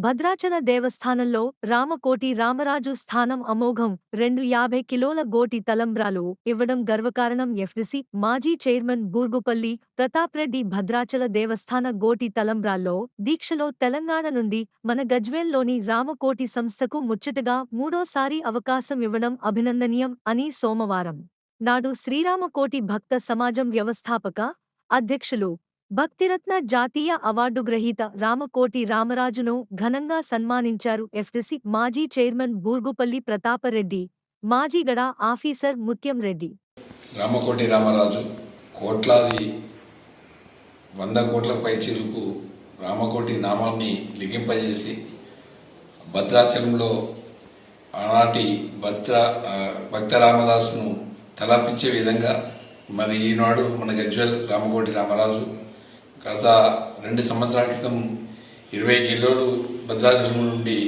భద్రాచల దేవస్థానంలో రామకోటి రామరాజు స్థానం అమోఘం రెండు యాభై కిలోల గోటి తలంబ్రాలు ఇవ్వడం గర్వకారణం ఎఫ్డిసి మాజీ చైర్మన్ బూర్గుపల్లి ప్రతాప్రెడ్డి భద్రాచల దేవస్థాన గోటి తలంబ్రాల్లో దీక్షలో తెలంగాణ నుండి మన గజ్వేల్లోని రామకోటి సంస్థకు ముచ్చటగా మూడోసారి అవకాశం ఇవ్వడం అభినందనీయం అని సోమవారం నాడు శ్రీరామకోటి భక్త సమాజం వ్యవస్థాపక అధ్యక్షులు భక్తిరత్న జాతీయ అవార్డు గ్రహీత రామకోటి రామరాజును ఘనంగా సన్మానించారు ఎఫ్డిసి మాజీ చైర్మన్ బూర్గుపల్లి ప్రతాపరెడ్డి మాజీగడ ఆఫీసర్ ముత్యం రెడ్డి. రామకోటి రామరాజు కోట్లాది వంద కోట్ల పైచీలకు రామకోటి నామాన్ని లిఖింపజేసి భద్రాచలంలో ఆనాటి భద్ర భక్త రామదాసును తలపించే విధంగా మరి ఈనాడు మన గజ్వల్ రామకోటి రామరాజు గత రెండు సంవత్సరాల క్రితం ఇరవై కిలోలు భద్రాచలం నుండి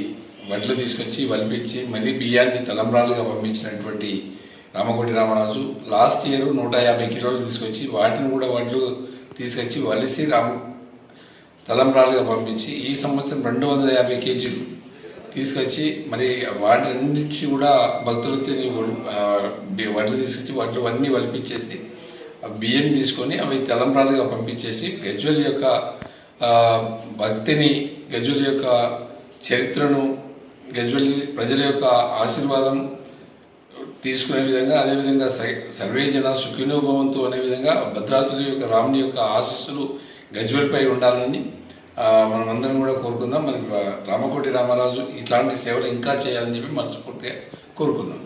వడ్లు తీసుకొచ్చి వలిపించి మళ్ళీ బియ్యాన్ని తలంబ్రాలుగా పంపించినటువంటి రామకోటి రామరాజు లాస్ట్ ఇయర్ నూట యాభై కిలోలు తీసుకొచ్చి వాటిని కూడా వడ్లు తీసుకొచ్చి వలిసి రామ తలంబ్రాలుగా పంపించి ఈ సంవత్సరం రెండు వందల యాభై కేజీలు తీసుకొచ్చి మరి వాటి నుంచి కూడా భక్తులతో వడ్లు తీసుకొచ్చి వాటిలో అన్నీ వలిపించేసి బియ్యం తీసుకొని అవి తలంబ్రాలుగా పంపించేసి గజ్వల్ యొక్క భక్తిని గజ్వల్ యొక్క చరిత్రను గజ్వల్ ప్రజల యొక్క ఆశీర్వాదం తీసుకునే విధంగా అదేవిధంగా సై- సర్వే జన సుఖినోభవంతో అనే విధంగా భద్రాచలి యొక్క రాముని యొక్క ఆశీస్సులు గజ్వల్పై ఉండాలని మనం అందరం కూడా కోరుకుందాం. మరి రామకోటి రామరాజు ఇట్లాంటి సేవలు ఇంకా చేయాలని చెప్పి మనస్ఫూర్తిగా కోరుకుందాం.